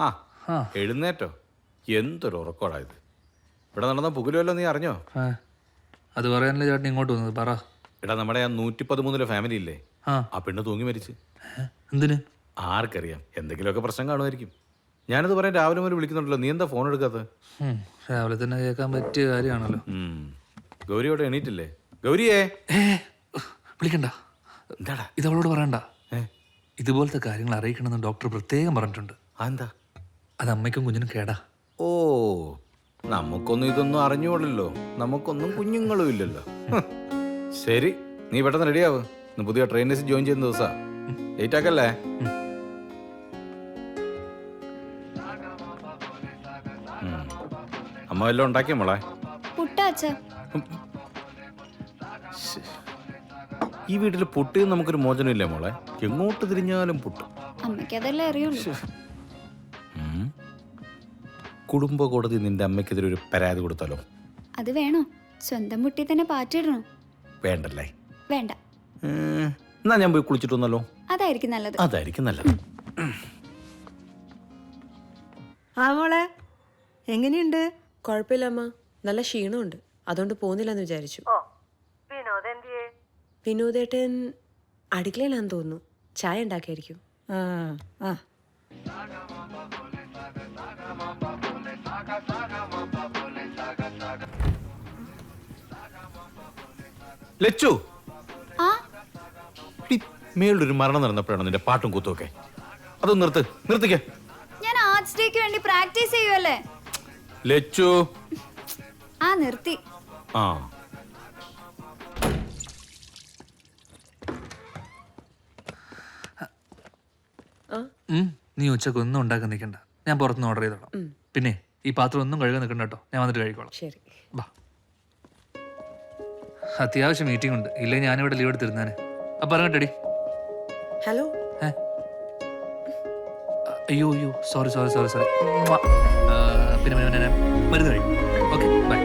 ആ ആ. എഴുന്നേറ്റോ. എന്തൊരു ഉറക്കോടാ ഇത്. ഇവിടെ നടന്ന പുകലുമല്ലോ നീ അറിഞ്ഞോ? അത് പറയാനല്ലേ ചേട്ടൻ ഇങ്ങോട്ട് വന്നത്? പറ. എടാ നമ്മുടെ ആ നൂറ്റി പതിമൂന്നിലെ ഫാമിലി ഇല്ലേ? ആ. ആ പെണ്ണ് തൂങ്ങി മരിച്ച്. ഏ? എന്തിന്? ആർക്കറിയാം. എന്തെങ്കിലുമൊക്കെ പ്രശ്നം കാണുമായിരിക്കും. ഞാനിത് പറയാൻ രാവിലെ മുതൽ വിളിക്കുന്നുണ്ടല്ലോ. നീ എന്താ ഫോൺ എടുക്കാത്തത്? ഉം, രാവിലെ തന്നെ കേൾക്കാൻ പറ്റിയ കാര്യമാണല്ലോ. ഗൗരിയോട് എണീറ്റില്ലേ? ഗൗരിയേ? ഏ വിളിക്കണ്ട. എന്താടാ? ഇത് അവളോട് പറയണ്ട. ഏ? ഇതുപോലത്തെ കാര്യങ്ങൾ അറിയിക്കണമെന്ന് ഡോക്ടർ പ്രത്യേകം പറഞ്ഞിട്ടുണ്ട്. ആ എന്താ? അത് അമ്മയ്ക്കും കുഞ്ഞിനും കേടാ. ഓ നമുക്കൊന്നും ഇതൊന്നും അറിഞ്ഞുകൊള്ളല്ലോ നമുക്കൊന്നും കുഞ്ഞുങ്ങളും ഇല്ലല്ലോ. ശരി നീ പെട്ടെന്ന് റെഡിയാവ് ഇന്ന് പുതിയ ട്രെയിനേഴ്സ് ജോയിൻ ചെയ്യുന്ന ദിവസാ. ലേറ്റ് ആക്കല്ലേ. അമ്മ വല്ലതും ഉണ്ടാക്കിയ മോളെ? പുട്ടാച്ച ഈ വീട്ടിൽ പുട്ടിയും നമുക്കൊരു മോചനം മോചനമില്ലേ മോളെ? എങ്ങോട്ട് തിരിഞ്ഞാലും പുട്ട്. അമ്മയ്ക്ക് അതല്ലേ അറിയുള്ളൂ. കുടുംബ കോടതി നിന്റെ അമ്മയ്ക്കെതിരെ ഒരു പരാതി കൊടുത്താലോ? അത് വേണോ? സ്വന്തം മുട്ടി തന്നെ പാറ്റിടണോ? വേണ്ടല്ലേ? വേണ്ട. ഉം. എന്നാ ഞാൻ പോയി കുളിച്ചിട്ട് വന്നല്ലോ. അതായിരിക്കും നല്ലത്. അതായിരിക്കും നല്ലത്. ആ മോളെ എങ്ങനെയുണ്ട്? കുഴപ്പമില്ല അമ്മ നല്ല ക്ഷീണമുണ്ട്. അതുകൊണ്ട് പോകുന്നില്ലെന്ന് വിചാരിച്ചു. വിനോദേട്ടൻ അടുക്കളയിലാന്ന് തോന്നുന്നു. ചായ ഉണ്ടാക്കിയായിരിക്കും. ആ ആ. ലച്ചു. ആ? ഒരു മരണം നടന്നപ്പോഴാണ് നിന്റെ പാട്ടും കൂത്തുമൊക്കെ? അതൊന്ന് നിർത്ത് നിർത്തിക്ക. ഞാൻ ആർട്സ് ഡേക്ക് വേണ്ടി പ്രാക്ടീസ് ചെയ്യുവല്ലേ? ലച്ചു. ആ നിർത്തി. ആ. ഉം, നീ ഉച്ചയ്ക്ക് ഒന്നും ഉണ്ടാക്കാൻ നിൽക്കണ്ട. ഞാൻ പുറത്തുനിന്ന് ഓർഡർ ചെയ്തോളാം. പിന്നെ ഈ പാത്രം ഒന്നും കഴുകാൻ നിൽക്കണ്ട കേട്ടോ. ഞാൻ വന്നിട്ട് കഴിക്കോളാം. ശരി. ബാ. അത്യാവശ്യം മീറ്റിംഗ് ഉണ്ട്. ഇല്ലേ ഞാനിവിടെ ലീവ് എടുത്തിരുന്നാനെ. അപ്പൊ ഇറങ്ങട്ടെടി ഹലോ? അയ്യോ അയ്യോ. സോറി സോറി സോറി സോറി പിന്നെ പിന്നെ പിന്നെ മരുന്ന് കഴിയും ഓക്കെ ബൈ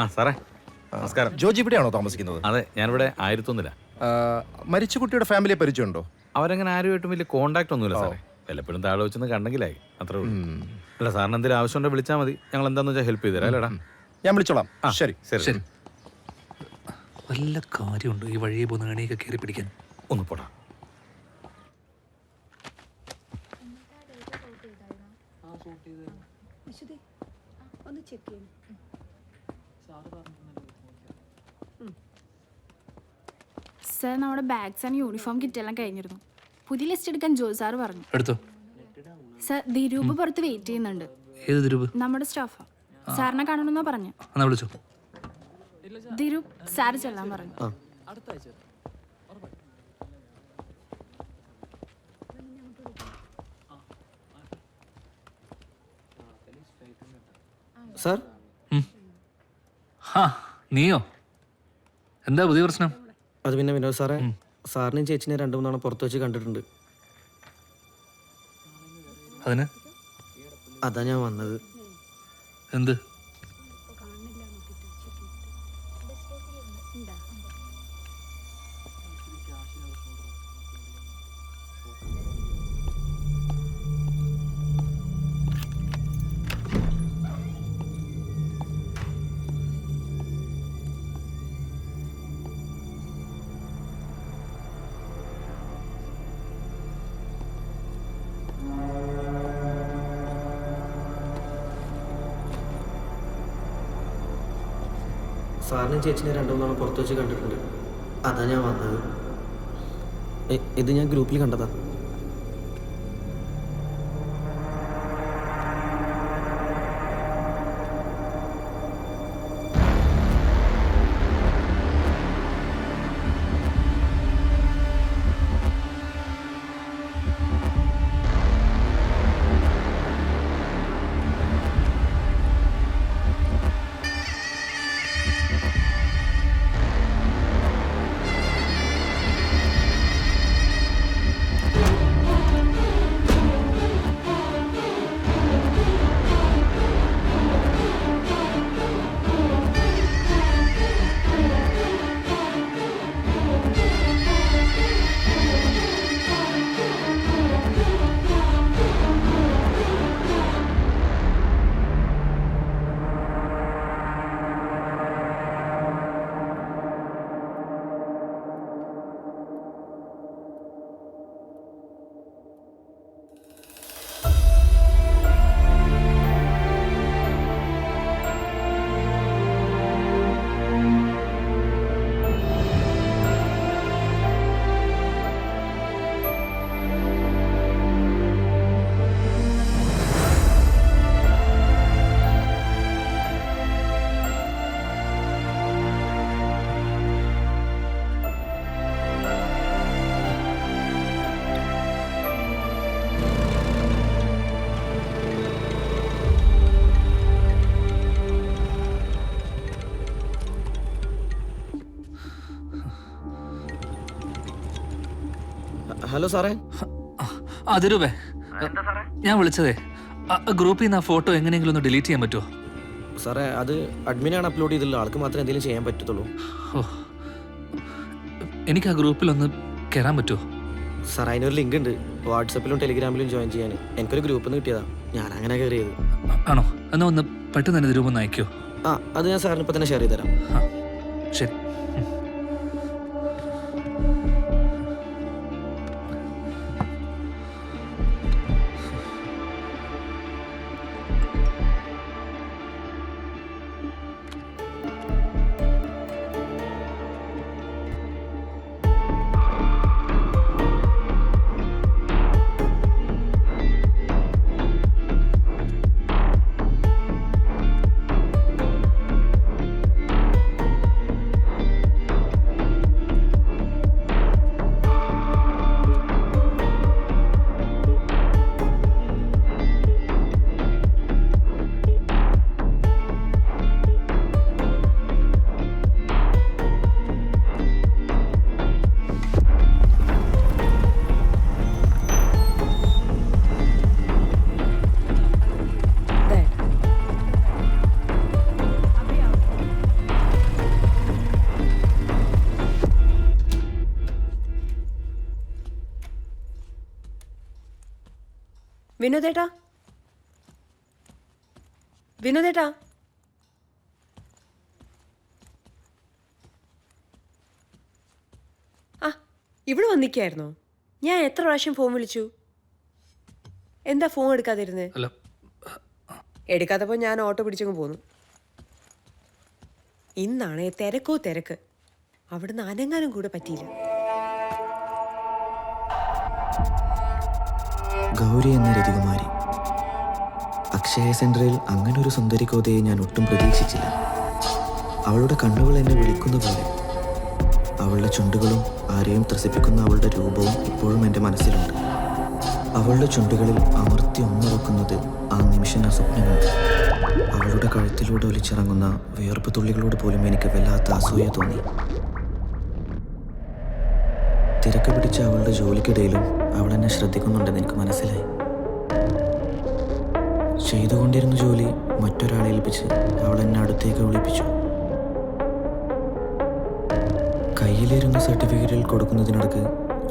ആ സാറേ. നമസ്കാരം. ജോജി ഇവിടെയാണോ താമസിക്കുന്നത്? അതെ ഞാനിവിടെ ആയിരത്തൊന്നില്ല മരിച്ച കുട്ടിയുടെ ഫാമിലിയെ പരിചയമുണ്ടോ? അവരങ്ങനെ ആരുമായിട്ടും വലിയ കോണ്ടാക്ട് ഒന്നുമില്ല സാറേ. വല്ലപ്പോഴും താഴെ വെച്ചൊന്ന് കണ്ടെങ്കിലായി. അത്രേ ഉള്ളൂ. അല്ല സാറിന് എന്തെങ്കിലും ആവശ്യമുണ്ടെങ്കിൽ വിളിച്ചാൽ മതി. ഞങ്ങൾ എന്താന്ന് വെച്ചാൽ ഹെൽപ്പ് ചെയ്തു തരാം അല്ലേടാ? ഞാൻ വിളിച്ചോളാം. ശരി. ശരി. ശരി. വല്ല കാര്യമുണ്ടോ ഈ വഴിയെ പോകുന്ന കണിയൊക്കെ കയറി പിടിക്കാൻ? ഒന്ന് പോടാ. സർ നമ്മുടെ ബാഗ്സ് ആൻഡ് യൂണിഫോം കിറ്റ് എല്ലാം കഴിഞ്ഞിരുന്നു. പുതിയ ലിസ്റ്റ് എടുക്കാൻ ജോയ് സാർ പറഞ്ഞു. എടുത്തോ? സർ ദിരൂപ് പുറത്ത് വെയിറ്റ് ചെയ്യുന്നുണ്ട്. ഏത് ദിരൂപ് നമ്മുടെ സ്റ്റാഫാ സാറിനെ കാണണമെന്നാ പറഞ്ഞു. എന്നാ വിളിച്ചോ? ദിരൂപ് സാർ ചെല്ലാൻ പറഞ്ഞു. സാർ? ഹാ നീയോ? എന്താ പുതിയ പ്രശ്നം? അത് പിന്നെ വിനോദ് സാറേ സാറിനെയും ചേച്ചിനെ രണ്ടു മൂന്നാണ് പുറത്ത് വെച്ച് കണ്ടിട്ടുണ്ട്. അതിന്? അതാ ഞാൻ വന്നത്. എന്ത്? സാറിനെയും ചേച്ചിനെ രണ്ടു മൂന്നാണ് പുറത്ത് വെച്ച് കണ്ടിട്ടുണ്ട്. അതാ ഞാൻ വന്നത്. ഇത് ഞാൻ ഗ്രൂപ്പിൽ കണ്ടതാ. ഹലോ സാറേ. അതിരൂപേ ഞാൻ വിളിച്ചതേ. ഗ്രൂപ്പിൽ നിന്ന് ആ ഫോട്ടോ എങ്ങനെയെങ്കിലും ഒന്ന് ഡിലീറ്റ് ചെയ്യാൻ പറ്റുമോ സാറേ അത് അഡ്മിനാണ് അപ്ലോഡ് ചെയ്തിട്ടുള്ളത് ആൾക്ക് മാത്രമേ എന്തെങ്കിലും ചെയ്യാൻ പറ്റത്തുള്ളൂ. ഓ. എനിക്ക് ആ ഗ്രൂപ്പിൽ ഒന്ന് കയറാൻ പറ്റുമോ സാർ അതിനൊരു ലിങ്ക് ഉണ്ട്. വാട്സപ്പിലും ടെലിഗ്രാമിലും ജോയിൻ ചെയ്യാൻ. എനിക്കൊരു ഗ്രൂപ്പ് ഒന്ന് കിട്ടിയതാ. ഞാൻ അങ്ങനെ കയറിയത് ആണോ? എന്നാ ഒന്ന് പെട്ടെന്ന് തന്നെ രൂപം ഒന്ന് അയക്കോ. ആ അത് ഞാൻ സാറിന് ഇപ്പം തന്നെ ഷെയർ ചെയ്ത് തരാം. ആ ശരി. വിനോദേട്ടാ. വിനോദേട്ടാ. ആ ഇവിടെ വന്നിക്കായിരുന്നോ ഞാൻ എത്ര പ്രാവശ്യം ഫോൺ വിളിച്ചു? എന്താ ഫോൺ എടുക്കാതിരുന്നേ? അല്ല. എടുക്കാത്തപ്പോൾ ഞാൻ ഓട്ടോ പിടിച്ചങ്ങ് പോന്നു. ഇന്നാണേ തിരക്കോ തിരക്ക്. അവിടുന്ന് അനങ്ങാനും കൂടെ പറ്റിയില്ല. ഗൗരി എന്ന രതികുമാരി. അക്ഷയ സെന്ററിൽ അങ്ങനെ ഒരു സുന്ദരി കോതയെ ഞാൻ ഒട്ടും പ്രതീക്ഷിച്ചില്ല. അവളുടെ കണ്ണുകൾ എന്നെ വിളിക്കുന്ന പോലെ. അവളുടെ ചുണ്ടുകളും ആരെയും ത്രസിപ്പിക്കുന്ന അവളുടെ രൂപവും ഇപ്പോഴും എന്റെ മനസ്സിലുണ്ട്. അവളുടെ ചുണ്ടുകളിൽ അമർത്തി ഉമ്മറക്കുന്നത് ആ നിമിഷം ആ സ്വപ്നം അവളുടെ കഴുത്തിലൂടെ ഒലിച്ചിറങ്ങുന്ന വിയർപ്പ് തുള്ളികളോട് പോലും എനിക്ക് വല്ലാത്ത അസൂയ തോന്നി. തിരക്ക് പിടിച്ച അവളുടെ ജോലിക്കിടയിലും അവൾ എന്നെ ശ്രദ്ധിക്കുന്നുണ്ടെന്ന് എനിക്ക് മനസ്സിലായി. ചെയ്തുകൊണ്ടിരുന്ന ജോലി മറ്റൊരാളെ ഏൽപ്പിച്ച് അവൾ എന്നെ അടുത്തേക്ക് വിളിപ്പിച്ചു. കയ്യിലിരുന്ന സർട്ടിഫിക്കറ്റിൽ കൊടുക്കുന്നതിനിടക്ക്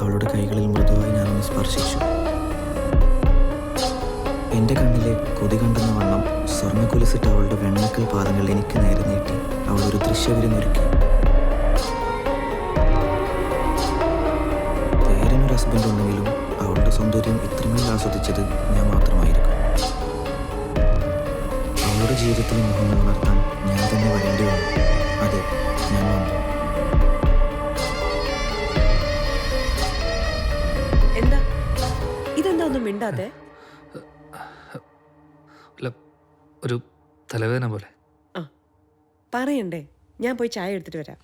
അവളുടെ കൈകളിൽ മൃദുവായി ഞാനൊന്ന് സ്പർശിച്ചു. എന്റെ കണ്ണിലെ കൊതി കണ്ടെന്ന വണ്ണം സ്വർണക്കുലിസിട്ട് അവളുടെ വെണ്ണക്കൽ പാദങ്ങൾ എനിക്ക് നേരെ നീട്ടി അവൾ ഒരു ദൃശ്യവിരുന്നൊരുക്കി. ഉണ്ടെങ്കിലും അവളുടെ സൗന്ദര്യം ഇത്രമേൽ ആസ്വദിച്ചത് ഞാൻ മാത്രമായിരിക്കും. അവളുടെ ജീവിതത്തിൽ മുഖങ്ങൾ വളർത്താൻ ഞാൻ തന്നെ വരേണ്ടി വന്നു. അതെ ഞാൻ വന്നു. എന്താ? ഇതെന്താ ഒന്നും മിണ്ടാതെ ഒരു തലവേദന പോലെ. ആ പറയണ്ടേ. ഞാൻ പോയി ചായ എടുത്തിട്ട് വരാം.